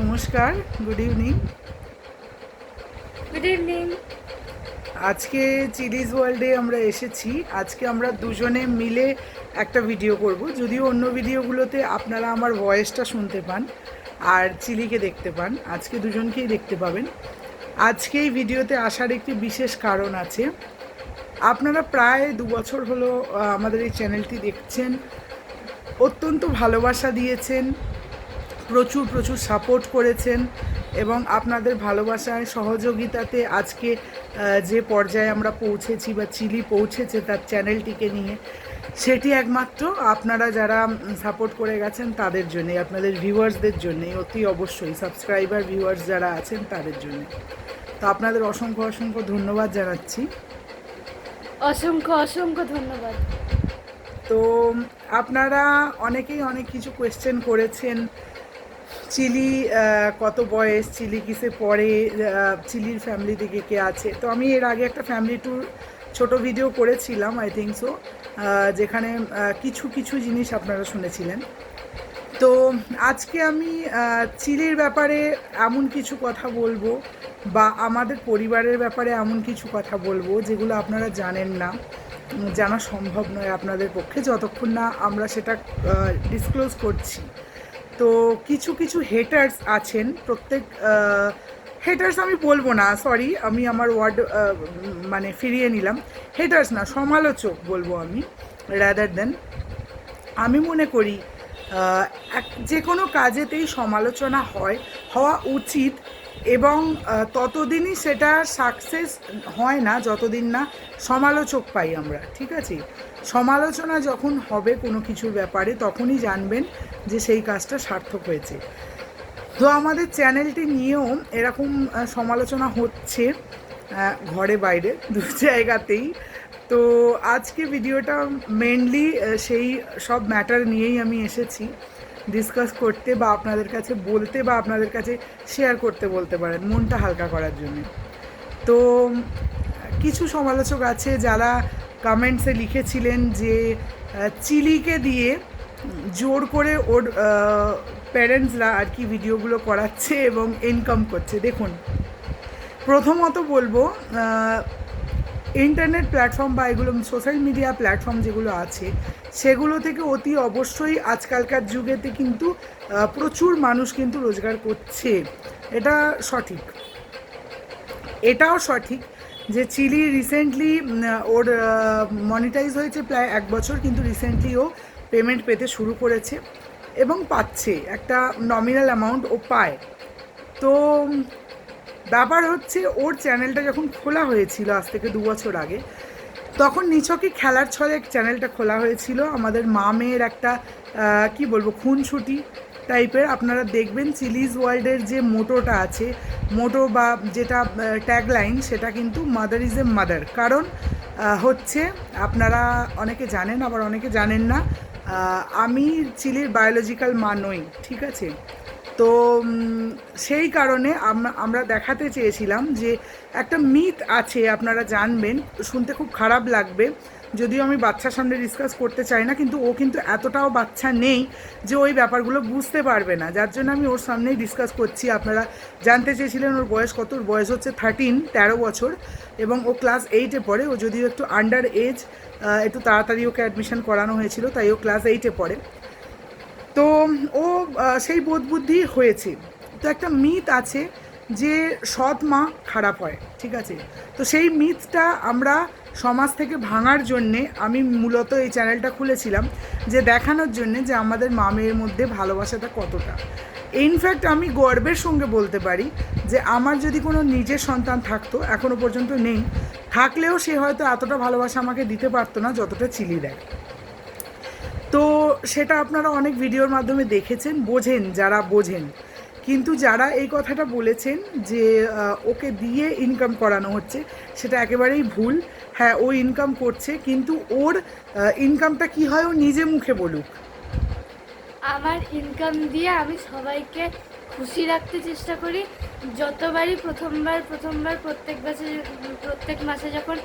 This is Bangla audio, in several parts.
নমস্কার গুড ইভিনিং গুড ইভিনিং আজকে চিলিজ ওয়ার্ল্ডে আমরা এসেছি। আজকে আমরা দুজনে মিলে একটা ভিডিও করব। যদিও অন্য ভিডিওগুলোতে আপনারা আমার ভয়েসটা শুনতে পান আর চিলিকে দেখতে পান। আজকে দুজনকেই দেখতে পাবেন। আজকে এই ভিডিওতে আসার একটি বিশেষ কারণ আছে। আপনারা প্রায় দু বছর হলো আমাদের এই চ্যানেলটি দেখছেন। অত্যন্ত ভালোবাসা দিয়েছেন। প্রচুর প্রচুর সাপোর্ট করেছেন এবং আপনাদের ভালোবাসায় সহযোগিতাতে আজকে যে পর্যায়ে আমরা পৌঁছেছি বা চিলি পৌঁছেছে তার চ্যানেলটিকে নিয়ে সেটি একমাত্র আপনারা যারা সাপোর্ট করে গেছেন তাদের জন্যে আপনাদের ভিউয়ার্সদের জন্যে অতি অবশ্যই সাবস্ক্রাইবার ভিউয়ার্স যারা আছেন তাদের জন্য। তো আপনাদের অসংখ্য অসংখ্য ধন্যবাদ জানাচ্ছি। অসংখ্য অসংখ্য ধন্যবাদ। তো আপনারা অনেকেই অনেক কিছু কোয়েশ্চেন করেছেন চিলি কত বয়স, চিলি কিসে পড়ে চিলির ফ্যামিলি থেকে কে আছে? তো আমি এর আগে একটা ফ্যামিলি ট্যুর ছোট ভিডিও করেছিলাম আই থিঙ্ক সো যেখানে কিছু কিছু জিনিস আপনারা শুনেছিলেন। তো আজকে আমি চিলির ব্যাপারে এমন কিছু কথা বলব বা আমাদের পরিবারের ব্যাপারে এমন কিছু কথা বলব যেগুলো আপনারা জানেন না জানা সম্ভব নয় আপনাদের পক্ষে, যতক্ষণ না আমরা সেটা ডিসক্লোজ করছি। তো কিছু কিছু হেটার্স আছেন, প্রত্যেক হেটার্স আমি বলব না সরি আমি আমার ওয়ার্ড মানে ফিরিয়ে নিলাম। হেটার্স না, সমালোচক বলব আমি রাদার দেন আমি মনে করি এক- যে কোনো কাজেতেই সমালোচনা হয়, হওয়া উচিত, এবং ততদিনই সেটা সাকসেস হয় না, যতদিন না সমালোচক পাই আমরা, ঠিক আছে? সমালোচনা যখন হবে কোনো কিছুর ব্যাপারে, তখনই জানবেন যে সেই কাজটা সার্থক হয়েছে। তো আমাদের চ্যানেলটি নিয়েও এরকম সমালোচনা হচ্ছে ঘরে বাইরে, দু জায়গাতেই। তো আজকে ভিডিওটা মেনলি সেই সব ম্যাটার নিয়েই আমি এসেছি। ডিসকাস করতে বা আপনাদের কাছে বলতে বা আপনাদের কাছে শেয়ার করতে বলতে পারেন, মনটা হালকা করার জন্য। তো কিছু সমালোচক আছে যারা কমেন্টসে লিখেছিলেন যে চিলিকে দিয়ে জোর করে ওর প্যারেন্টসরা আর কি ভিডিওগুলো করাচ্ছে এবং ইনকাম করছে। দেখুন, প্রথমত বলব ইন্টারনেট প্ল্যাটফর্ম বা এগুলো সোশ্যাল মিডিয়া প্ল্যাটফর্ম যেগুলো আছে, সেগুলো থেকে অতি অবশ্যই আজকালকার যুগেতে কিন্তু প্রচুর মানুষ কিন্তু রোজগার করছে। এটা সঠিক। এটাও সঠিক। যে চিলি রিসেন্টলি ওর মনিটাইজ হয়েছে প্রায় এক বছর, কিন্তু রিসেন্টলি ও পেমেন্ট পেতে শুরু করেছে এবং পাচ্ছে, একটা নমিনাল অ্যামাউন্ট ও পায়। তো ব্যাপার হচ্ছে ওর চ্যানেলটা যখন খোলা হয়েছিল আজ থেকে দু বছর আগে, তখন নিছকই খেলার ছলে চ্যানেলটা খোলা হয়েছিল, আমাদের মা মেয়ের একটা কি বলব খুনছুটি টাইপের আপনারা দেখবেন চিলিজ ওয়ার্ল্ডের যে মোটোটা আছে, মোটো বা যেটা ট্যাগলাইন সেটা কিন্তু মাদার ইজ এ মাদার কারণ হচ্ছে আপনারা অনেকে জানেন, আবার অনেকে জানেন না আমি চিলির বায়োলজিক্যাল মা নই, ঠিক আছে? তো সেই কারণে আমরা দেখাতে চেয়েছিলাম যে একটা মিথ আছে, আপনারা জানবেন, শুনতে খুব খারাপ লাগবে। যদিও আমি বাচ্চার সামনে ডিসকাস করতে চাই না, কিন্তু ও কিন্তু এতটাও বাচ্চা নেই যে ওই ব্যাপারগুলো বুঝতে পারবে না। যার জন্য আমি ওর সামনেই ডিসকাস করছি। আপনারা জানতে চেয়েছিলেন ওর বয়স কত? ওর বয়স হচ্ছে থার্টিন তেরো বছর। এবং ও ক্লাস এইটে পড়ে। ও যদিও একটু আন্ডার এজ একটু তাড়াতাড়ি ওকে অ্যাডমিশন করানো হয়েছিল, তাই ও ক্লাস এইটে পড়ে। তো ও সেই বোধ বুদ্ধি হয়েছে। তো একটা মিথ আছে যে সৎ মা খারাপ হয়, ঠিক আছে? তো সেই মিথটা আমরা সমাজ থেকে ভাঙার জন্যে আমি মূলত এই চ্যানেলটা খুলেছিলাম, যে দেখানোর জন্যে যে আমাদের মা মেয়ের মধ্যে ভালোবাসাটা কতটা। ইনফ্যাক্ট আমি গর্বের সঙ্গে বলতে পারি যে আমার যদি কোনো নিজের সন্তান থাকতো এখনও পর্যন্ত নেই, থাকলেও সে হয়তো এতটা ভালোবাসা আমাকে দিতে পারতো না যতটা চিলি দেয়। তো সেটা আপনারা অনেক ভিডিওর মাধ্যমে দেখেছেন, বোঝেন, যারা বোঝেন। কিন্তু যারা এই কথাটা বলেছেন যে ওকে দিয়ে ইনকাম করানো হচ্ছে সেটা একেবারেই ভুল। হ্যাঁ ও ইনকাম করছে কিন্তু ওর ইনকামটা কি হয় ও নিজে মুখে বলুক। আমার ইনকাম দিয়ে আমি সবাইকে খুশি রাখতে চেষ্টা করি। যতবারই প্রথমবার প্রথমবার প্রত্যেক মাসে প্রত্যেক মাসে যখন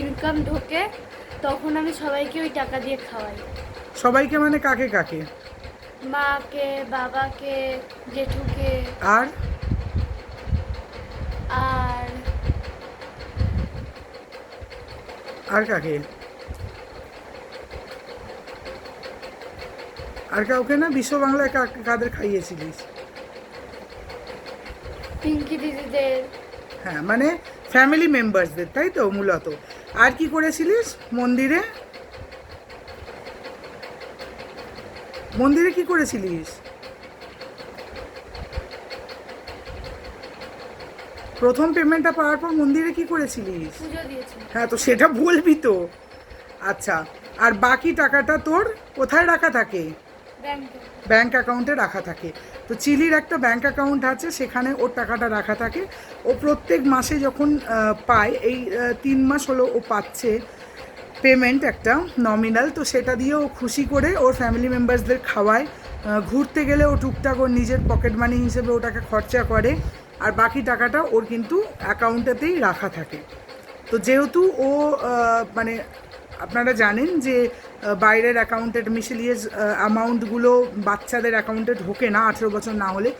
ইনকাম ঢোকে তখন আমি সবাইকে ওই টাকা দিয়ে খাওয়াই। সবাইকে মানে কাকে কাকে? মাকে বাবাকে জেঠুকে। আর? আর? আর কাকে? আর কাউকে না বিশ্ব বাংলায় কাদের খাইয়েছিলিস? পিঙ্কি দিদিদের। হ্যাঁ মানে ফ্যামিলি মেম্বার্সদের তাই তো মূলত? আর কি করেছিলিস মন্দিরে? মন্দিরে কি করেছিলিস? প্রথম পেমেন্টটা পাওয়ার পর মন্দিরে কি করেছিলিস? হ্যাঁ তো সেটা বলবি তো। আচ্ছা আর বাকি টাকাটা তোর কোথায় রাখা থাকে? ব্যাংকে। অ্যাকাউন্টে রাখা থাকে। তো চিলির একটা ব্যাংক অ্যাকাউন্ট আছে সেখানে ওর টাকাটা রাখা থাকে। ও প্রত্যেক মাসে যখন পায় এই তিন মাস হলো ও পাচ্ছে। পেমেন্ট একটা নমিনাল তো সেটা দিয়ে ও খুশি করে ওর ফ্যামিলি মেম্বার্সদের খাওয়ায়। ঘুরতে গেলে ও টুকটাক ওর নিজের পকেট মানি হিসেবে ওটাকে খরচা করে, আর বাকি টাকাটা ওর কিন্তু অ্যাকাউন্টেতেই রাখা থাকে। তো যেহেতু ও মানে আপনারা জানেন যে বাইরের অ্যাকাউন্টেড মিসেলিয়াস অ্যামাউন্টগুলো বাচ্চাদের অ্যাকাউন্টে ঢোকে না আঠেরো বছর না হলে,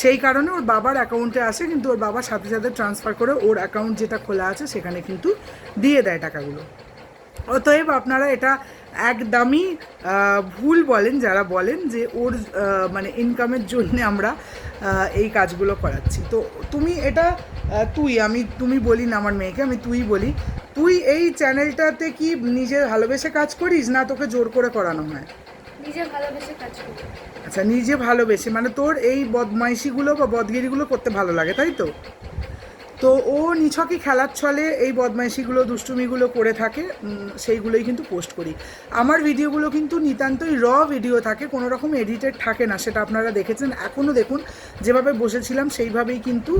সেই কারণে ওর বাবার অ্যাকাউন্টে আসে, কিন্তু ওর বাবার সাথে সাথে ট্রান্সফার করে ওর অ্যাকাউন্ট যেটা খোলা আছে সেখানে কিন্তু দিয়ে দেয় টাকাগুলো। অতএব আপনারা এটা একদমই ভুল বলেন যারা বলেন যে ওর মানে ইনকামের জন্য আমরা এই কাজগুলো করাচ্ছি। তো তুমি এটা তুই আমি তুমি বলি না আমার মেয়েকে আমি তুই বলি। তুই এই চ্যানেলটাতে কি নিজে ভালোবেসে কাজ করিস না তোকে জোর করে করানো হয়? নিজে ভালোবেসে কাজ করি। আচ্ছা নিজে ভালোবেসে মানে তোর এই বদমাইশিগুলো বা বদগিরিগুলো করতে ভালো লাগে তাই তো? তো ও নিছকই খেলার ছলে এই বদমাইশিগুলো, দুষ্টুমিগুলো করে থাকে সেইগুলোই কিন্তু পোস্ট করি। আমার ভিডিওগুলো কিন্তু নিতান্তই র ভিডিও থাকে, কোনো রকম এডিটেড থাকে না, সেটা আপনারা দেখেছেন। এখনও দেখুন, যেভাবে বসেছিলাম সেইভাবেই কিন্তু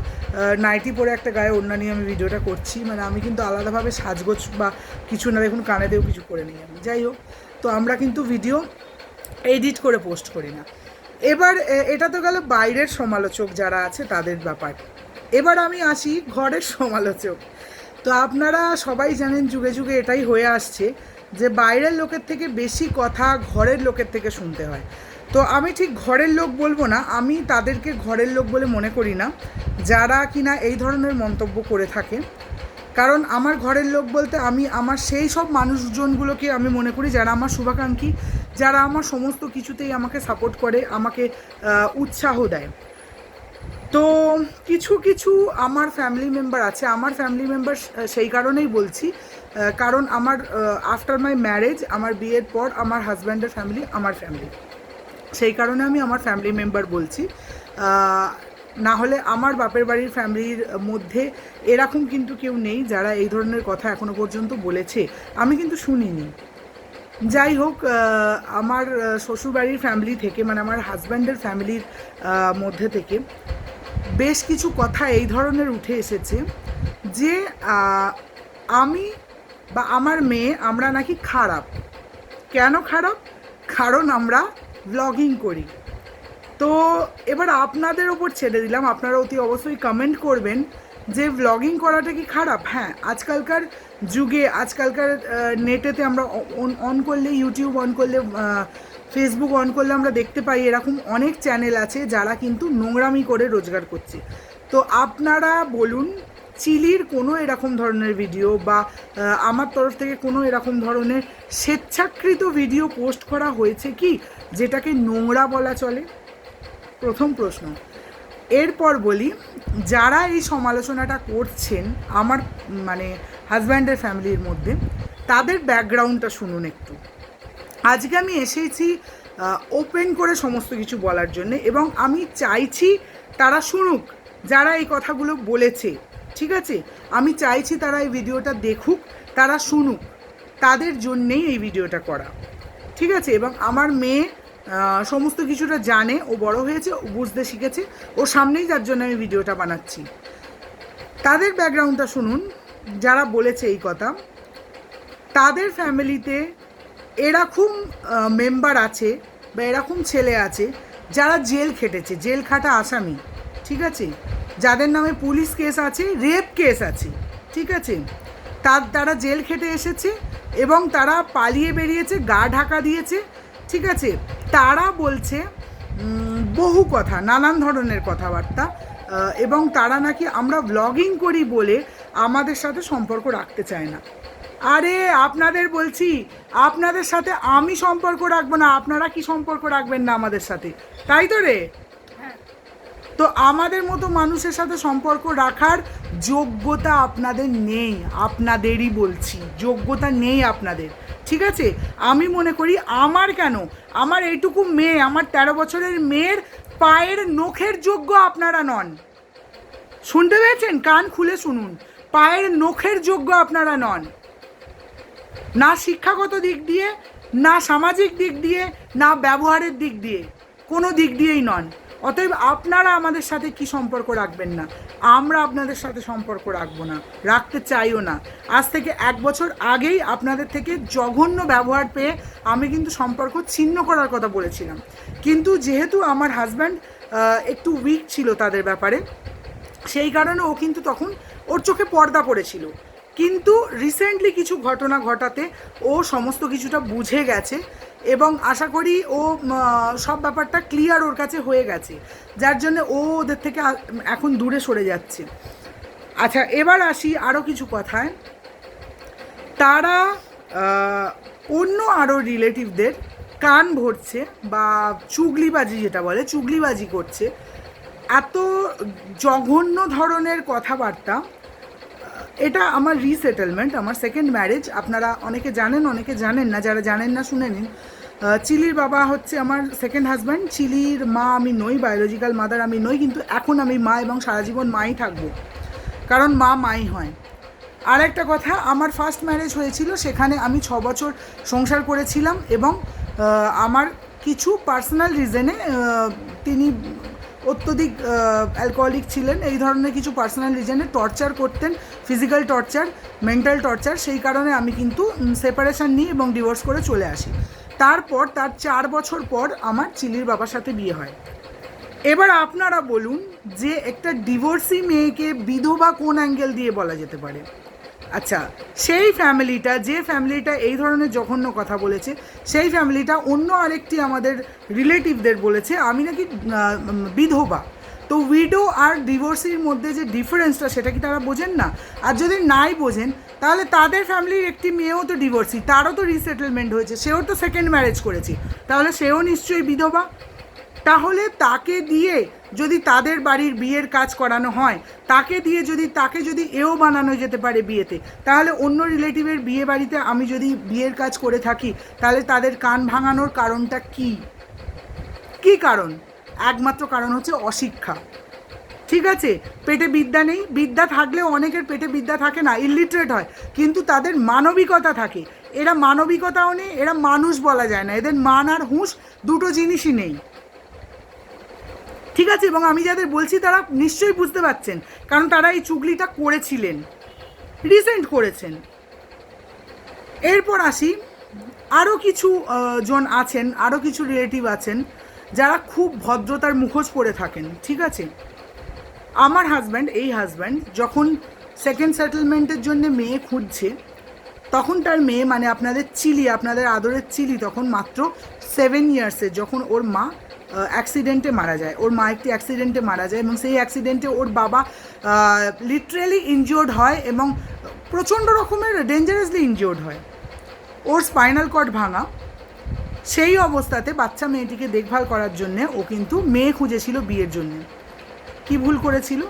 নাইটি পরে একটা গায়ে অন্যান্য আমি ভিডিওটা করছি। মানে আমি কিন্তু আলাদাভাবে সাজগোজ বা কিছু না দেখুন, কানে কানেতেও কিছু করে নিই আমি। যাই হোক, তো আমরা কিন্তু ভিডিও এডিট করে পোস্ট করি না। এবার এটা তো গেল বাইরের সমালোচক যারা আছে, তাদের ব্যাপার। এবার আমি আসি ঘরের সমালোচক। তো আপনারা সবাই জানেন যুগে যুগে এটাই হয়ে আসছে যে বাইরের লোকের থেকে বেশি কথা ঘরের লোকের থেকে শুনতে হয়। তো আমি ঠিক ঘরের লোক বলব না, আমি তাদেরকে ঘরের লোক বলে মনে করি না, যারা কিনা এই ধরনের মন্তব্য করে থাকে। কারণ আমার ঘরের লোক বলতে আমি, আমার সেই সব মানুষজনগুলোকে আমি মনে করি যারা আমার শুভাকাঙ্ক্ষী, যারা আমার সমস্ত কিছুতেই আমাকে সাপোর্ট করে, আমাকে উৎসাহ দেয়। তো কিছু কিছু আমার ফ্যামিলি মেম্বার আছে। আমার ফ্যামিলি মেম্বার সেই কারণেই বলছি কারণ আমার আফটার মাই ম্যারেজ আমার বিয়ের পর আমার হাজব্যান্ডের ফ্যামিলি আমার ফ্যামিলি সেই কারণে আমি আমার ফ্যামিলি মেম্বার বলছি। না হলে আমার বাপের বাড়ির ফ্যামিলির মধ্যে এরকম কিন্তু কেউ নেই যারা এই ধরনের কথা এখনও পর্যন্ত বলেছে। আমি কিন্তু শুনিনি। যাই হোক আমার শ্বশুরবাড়ির ফ্যামিলি থেকে মানে আমার হাজব্যান্ডের ফ্যামিলির মধ্যে থেকে বেশ কিছু কথা এই ধরনের উঠে এসেছে যে আমি বা আমার মেয়ে আমরা নাকি খারাপ। কেন খারাপ? কারণ আমরা ব্লগিং করি। তো এবার আপনাদের ওপর ছেড়ে দিলাম। আপনারা অতি অবশ্যই কমেন্ট করবেন যে ব্লগিং করাটা কি খারাপ? হ্যাঁ আজকালকার যুগে, আজকালকার নেটেতে আমরা অন করলে ইউটিউব অন করলে ফেসবুক অন করলে আমরা দেখতে পাই এরকম অনেক চ্যানেল আছে যারা কিন্তু নোংরামি করে রোজগার করছে। তো আপনারা বলুন, চিলির কোনো এরকম ধরনের ভিডিও বা আমার তরফ থেকে কোনো এরকম ধরনের স্বেচ্ছাকৃত ভিডিও পোস্ট করা হয়েছে কি, যেটাকে নোংরা বলা চলে? প্রথম প্রশ্ন। এরপর বলি, যারা এই সমালোচনাটা করছেন আমার মানে হাজব্যান্ডের ফ্যামিলির মধ্যে, তাদের ব্যাকগ্রাউন্ডটা শুনুন একটু। আজকে আমি এসেছি ওপেন করে সমস্ত কিছু বলার জন্য এবং আমি চাইছি তারা শুনুক, যারা এই কথাগুলো বলেছে, ঠিক আছে? আমি চাইছি তারা এই ভিডিওটা দেখুক, তারা শুনুক, তাদের জন্যেই এই ভিডিওটা করা, ঠিক আছে? এবং আমার মেয়ে সমস্ত কিছুটা জানে, ও বড় হয়েছে, ও বুঝতে শিখেছে, ও সামনেই যার জন্য আমি ভিডিওটা বানাচ্ছি। তাদের ব্যাকগ্রাউন্ডটা শুনুন, যারা বলেছে এই কথা, তাদের ফ্যামিলিতে এরকম মেম্বার আছে বা এরকম ছেলে আছে যারা জেল খেটেছে, জেল খাটা আসামি, ঠিক আছে? যাদের নামে পুলিশ কেস আছে রেপ কেস আছে, ঠিক আছে? তার, তারা জেল খেটে এসেছে এবং তারা পালিয়ে বেরিয়েছে, গা ঢাকা দিয়েছে, ঠিক আছে? তারা বলছে বহু কথা, নানান ধরনের কথাবার্তা এবং তারা নাকি আমরা ব্লগিং করি বলে আমাদের সাথে সম্পর্ক রাখতে চায় না। আরে, আপনাদের বলছি, আপনাদের সাথে আমি সম্পর্ক রাখব না, আপনারা কি সম্পর্ক রাখবেন না আমাদের সাথে? তাই তো রে? তো আমাদের মতো মানুষের সাথে সম্পর্ক রাখার যোগ্যতা আপনাদের নেই, আপনাদেরই বলছি, যোগ্যতা নেই আপনাদের, ঠিক আছে? আমি মনে করি আমার কেন? আমার এইটুকু মেয়ে, আমার তেরো বছরের মেয়ের পায়ের নখের যোগ্য আপনারা নন। শুনতে পেয়েছেন? কান খুলে শুনুন। পায়ের নখের যোগ্য আপনারা নন। না শিক্ষাগত দিক দিয়ে, না সামাজিক দিক দিয়ে, না ব্যবহারের দিক দিয়ে। কোনো দিক দিয়েই নন। অতএব আপনারা আমাদের সাথে কি সম্পর্ক রাখবেন না? আমরা আপনাদের সাথে সম্পর্ক রাখব না, রাখতে চাইও না। আজ থেকে এক বছর আগেই আপনাদের থেকে জঘন্য ব্যবহার পেয়ে আমি কিন্তু সম্পর্ক ছিন্ন করার কথা বলেছিলাম। কিন্তু যেহেতু আমার হাজব্যান্ড একটু উইক ছিল তাদের ব্যাপারে, সেই কারণে ও কিন্তু তখন ওর চোখে পর্দা পড়েছিল। কিন্তু রিসেন্টলি কিছু ঘটনা ঘটাতে ও সমস্ত কিছুটা বুঝে গেছে এবং আশা করি ও সব ব্যাপারটা ক্লিয়ার ওর কাছে হয়ে গেছে। যার জন্য ও ওদের থেকে এখন দূরে সরে যাচ্ছে। আচ্ছা এবার আসি আরও কিছু কথায়। তারা অন্য আরও রিলেটিভদের কান ভরছে বা চুগলিবাজি যেটা বলে, চুগলিবাজি করছে। এত জঘন্য ধরনের কথাবার্তা এটা আমার রিসেটেলমেন্ট আমার সেকেন্ড ম্যারেজ আপনারা অনেকে জানেন অনেকে জানেন না, যারা জানেন না, শুনে নিন। চিলির বাবা হচ্ছে আমার সেকেন্ড হাজব্যান্ড চিলির মা আমি নই বায়োলজিক্যাল মাদার আমি নই, কিন্তু এখন আমি মা এবং সারা জীবন মাই থাকব। কারণ মা মাই হয়। আর একটা কথা, আমার ফার্স্ট ম্যারেজ হয়েছিল, সেখানে আমি ছ বছর সংসার করেছিলাম এবং আমার কিছু পার্সোনাল রিজনে তিনি অত্যধিক অ্যালকোহলিক ছিলেন। এই ধরনের কিছু পার্সোনাল রিজনে টর্চার করতেন ফিজিক্যাল টর্চার মেন্টাল টর্চার সেই কারণে আমি কিন্তু সেপারেশান নিই এবং ডিভোর্স করে চলে আসি। তারপর, তার চার বছর পর আমার চিলির বাবার সাথে বিয়ে হয়। এবার আপনারা বলুন যে একটা ডিভোর্সি মেয়েকে বিধবা কোন অ্যাঙ্গেল দিয়ে বলা যেতে পারে? আচ্ছা সেই ফ্যামিলিটা, যে ফ্যামিলিটা এই ধরনের জঘন্য কথা বলেছে, সেই ফ্যামিলিটা অন্য আরেকটি আমাদের রিলেটিভদের বলেছে, আমি নাকি বিধবা। তো উইডো আর ডিভোর্সির মধ্যে যে ডিফারেন্সটা, সেটা কি তারা বোঝেন না? আর যদি নাই বোঝেন, তাহলে তাদের ফ্যামিলির একটি মেয়েও তো ডিভোর্সি, তারও তো রিসেটেলমেন্ট হয়েছে, সেও তো সেকেন্ড ম্যারেজ করেছে। তাহলে সেও নিশ্চয়ই বিধবা। তাহলে তাকে দিয়ে যদি তাদের বাড়ির বিয়ের কাজ করানো হয়, তাকে দিয়ে যদি, তাকে যদি এও বানানো যেতে পারে বিয়েতে, তাহলে অন্য রিলেটিভের বিয়ে বাড়িতে আমি যদি বিয়ের কাজ করে থাকি, তাহলে তাদের কান ভাঙানোর কারণটা কি? কি কারণ? একমাত্র কারণ হচ্ছে অশিক্ষা। ঠিক আছে? পেটে বিদ্যা নেই। বিদ্যা থাকলেও অনেকের পেটে বিদ্যা থাকে না ইলিটারেট হয়। কিন্তু তাদের মানবিকতা থাকে। এরা মানবিকতাও নেই, এরা মানুষ বলা যায় না। এদের মান আর হুঁশ দুটো জিনিসই নেই। ঠিক আছে, এবং আমি যাদের বলছি তারা নিশ্চয়ই বুঝতে পারছেন, কারণ তারা এই চুগলিটা করেছিলেন রিসেন্ট করেছেন। এরপর আসি আরও কিছু জন আছেন আরও কিছু রিলেটিভ আছেন, যারা খুব ভদ্রতার মুখোশ পরে থাকেন, ঠিক আছে? আমার হাজব্যান্ড এই হাজব্যান্ড যখন সেকেন্ড সেটেলমেন্টের জন্য মেয়ে খুঁজছে, তখন তার মেয়ে মানে আপনাদের চিলি, আপনাদের আদরের চিলি, তখন মাত্র সেভেন ইয়ার্সের যখন ওর মা অ্যাক্সিডেন্টে মারা যায়। ওর মা একটি অ্যাক্সিডেন্টে মারা যায় এবং সেই অ্যাক্সিডেন্টে ওর বাবা লিটারেলি ইনজিওর্ড হয় এবং প্রচণ্ড রকমের ডেঞ্জারাসলি ইনজিওর্ড হয়। ওর স্পাইনাল কর্ড ভাঙা। সেই অবস্থাতে বাচ্চা মেয়েটিকে দেখভাল করার জন্যে ও কিন্তু মেয়ে খুঁজেছিল বিয়ের জন্যে। কি ভুল করেছিল?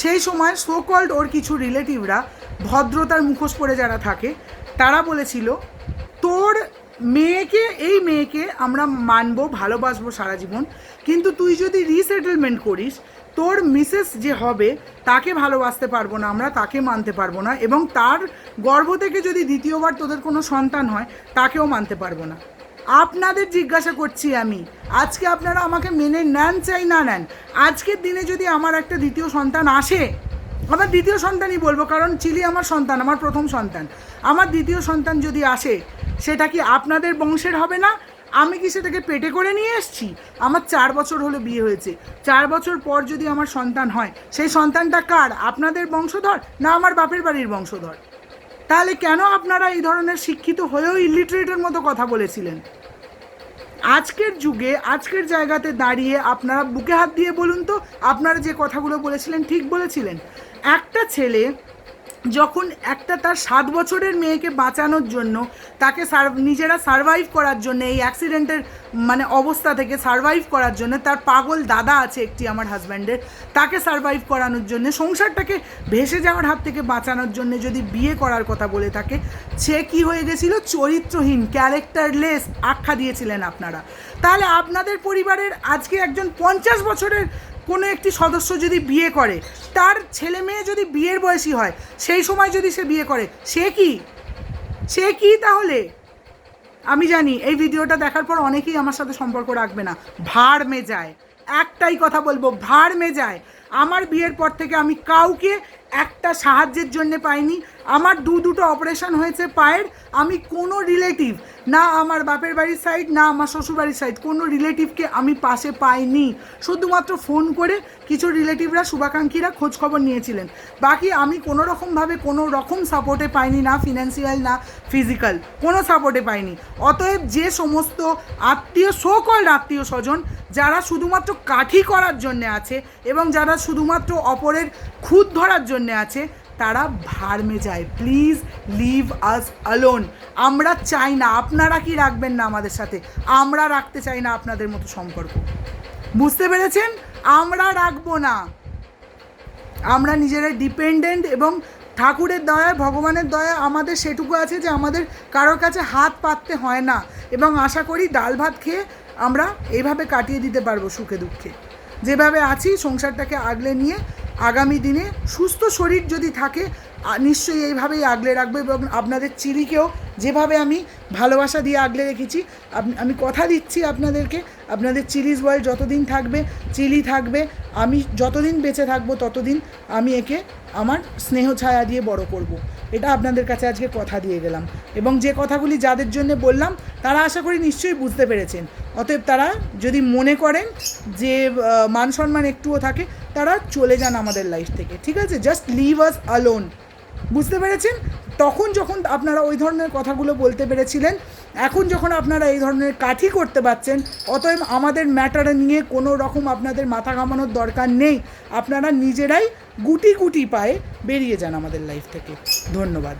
সেই সময় সো কল্ড ওর কিছু রিলেটিভরা ভদ্রতার মুখোশ পরে যারা থাকে, তারা বলেছিল, তোর মেয়েকে, এই মেয়েকে আমরা মানবো, ভালোবাসবো সারা জীবন। কিন্তু তুই যদি রিসেটেলমেন্ট করিস, তোর মিসেস যে হবে, তাকে ভালোবাসতে পারব না আমরা, তাকে মানতে পারব না। এবং তার গর্ভ থেকে যদি দ্বিতীয়বার তোদের কোনো সন্তান হয়, তাকেও মানতে পারব না। আপনাদের জিজ্ঞাসা করছি আমি, আজকে আপনারা আমাকে মেনে নেন চাই না নেন? আজকের দিনে যদি আমার একটা দ্বিতীয় সন্তান আসে আমার দ্বিতীয় সন্তানই বলব, কারণ চিলি আমার সন্তান, আমার প্রথম সন্তান। আমার দ্বিতীয় সন্তান যদি আসে, সেটা কি আপনাদের বংশের হবে না? আমি কি সেটাকে পেটে করে নিয়ে এসেছি? আমার চার বছর হলো বিয়ে হয়েছে। চার বছর পর যদি আমার সন্তান হয়, সেই সন্তানটা কার? আপনাদের বংশধর না আমার বাপের বাড়ির বংশধর? তাহলে কেন আপনারা এই ধরনের শিক্ষিত হয়েও ইলিটারেটের মতো কথা বলেছিলেন? আজকের যুগে, আজকের জায়গাতে দাঁড়িয়ে আপনারা বুকে হাত দিয়ে বলুন তো, আপনারা যে কথাগুলো বলেছিলেন ঠিক বলেছিলেন। একটা ছেলে যখন একটা তার সাত বছরের মেয়েকে বাঁচানোর জন্য, তাকে নিজেরা সারভাইভ করার জন্য, এই অ্যাক্সিডেন্টের মানে অবস্থা থেকে সারভাইভ করার জন্য, তার পাগল দাদা আছে একটি আমার হাজব্যান্ডের তাকে সারভাইভ করানোর জন্য, সংসারটাকে ভেসে যাওয়ার হাত থেকে বাঁচানোর জন্য যদি বিয়ে করার কথা বলে থাকে, সে কি হয়ে গেছিল? চরিত্রহীন ক্যারেক্টারলেস আখ্যা দিয়েছিলেন আপনারা। তাহলে আপনাদের পরিবারের আজকে একজন পঞ্চাশ বছরের কোনো একটি সদস্য যদি বিয়ে করে, তার ছেলে মেয়ে যদি বিয়ের বয়সী হয়, সেই সময় যদি সে বিয়ে করে, সে কি? সে কি তাহলে? আমি জানি, এই ভিডিওটা দেখার পর অনেকেই আমার সাথে সম্পর্ক রাখবে না। ভাড় মে যায়। একটাই কথা বলব ভাড় মে যায়। আমার বিয়ের পর থেকে আমি কাউকে একটা সাহায্যের জন্য পাইনি। আমার দু দুটো অপারেশন হয়েছে পায়ের। আমি কোনো রিলেটিভ, না আমার বাপের বাড়ির সাইড না আমার শ্বশুর বাড়ির সাইড কোনো রিলেটিভকে আমি পাশে পাইনি। শুধুমাত্র ফোন করে কিছু রিলেটিভরা শুভাকাঙ্ক্ষীরা খোঁজখবর নিয়েছিলেন। বাকি আমি কোনো রকমভাবে কোনো রকম সাপোর্টে পাইনি, না ফিনান্সিয়াল না ফিজিক্যাল কোনো সাপোর্টে পাইনি। অতএব যে সমস্ত আত্মীয় সকল আত্মীয় স্বজন যারা শুধুমাত্র কাঠি করার জন্যে আছে এবং যারা শুধুমাত্র অপরের খুদ ধরার জন্যে আছে, তারা ভার্মে যায়। প্লিজ লিভ আস অ্যালোন আমরা চাই না, আপনারা কি রাখবেন না আমাদের সাথে? আমরা রাখতে চাই না আপনাদের মতো সম্পর্ক। বুঝতে পেরেছেন? আমরা রাখব না। আমরা নিজেরা ডিপেন্ডেন্ট এবং ঠাকুরের দয়ায়, ভগবানের দয়ায় আমাদের সেটুকু আছে যে আমাদের কারোর কাছে হাত পাততে হয় না। এবং আশা করি ডাল ভাত খেয়ে আমরা এইভাবে কাটিয়ে দিতে পারব সুখে দুঃখে। যেভাবে আছি, সংসারটাকে আগলে নিয়ে আগামী দিনে সুস্থ শরীর যদি থাকে নিশ্চয়ই এইভাবেই আগলে রাখব এবং আপনাদের চিলিকেও যেভাবে আমি ভালোবাসা দিয়ে আগলে রেখেছি আমি কথা দিচ্ছি আপনাদেরকে, আপনাদের চিলিজ ওয়ার্ল্ড যতদিন থাকবে, চিলি থাকবে, আমি যতদিন বেঁচে থাকব ততদিন আমি একে আমার স্নেহ ছায়া দিয়ে বড় করব। এটা আপনাদের কাছে আজকে কথা দিয়ে গেলাম। এবং যে কথাগুলি যাদের জন্য বললাম, তারা আশা করি নিশ্চয়ই বুঝতে পেরেছেন। অতএব তারা যদি মনে করেন যে মান সম্মান একটুও থাকে, তারা চলে যান আমাদের লাইফ থেকে, ঠিক আছে? জাস্ট লিভ আস আলোন বুঝতে পেরেছেন? তখন যখন আপনারা ওই ধরনের কথাগুলো বলতে পেরেছিলেন, এখন যখন আপনারা এই ধরনের কাঠি করতে পারছেন, অতএব আমাদের ম্যাটার নিয়ে কোনো রকম আপনাদের মাথা ঘামানোর দরকার নেই। আপনারা নিজেরাই গুটি গুটি পায়ে বেরিয়ে যান আমাদের লাইফ থেকে। ধন্যবাদ।